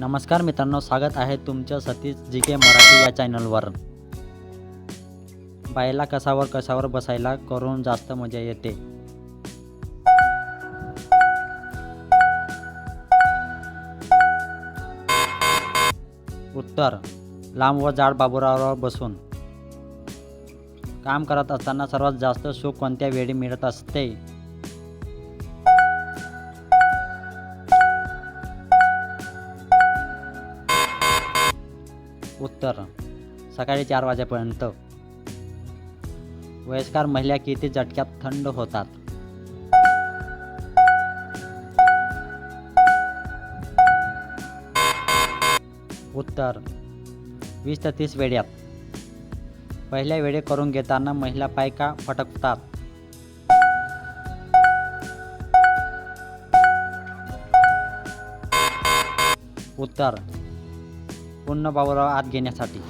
नमस्कार मित्रांनो स्वागत आहे तुमचं सतीश जी के मराठी या चॅनलवर. बायला कसावर कशावर बसायला करून जास्त मजा येते? उत्तर लांब व जाड बाबुरावर बसून. काम करत असताना सर्वात जास्त सुख कोणत्या वेळी मिळत असते? उत्तर. सकाळी चार वाजेपर्यंत. वयस्कर महिला किती झटक्यात थंड होतात? उत्तर. वीस ते तीस वेड्यात पहिल्या वेळे करून घेताना महिला पायका फटकतात? उत्तर. पूर्ण बाबूराव आत घेण्यासाठी.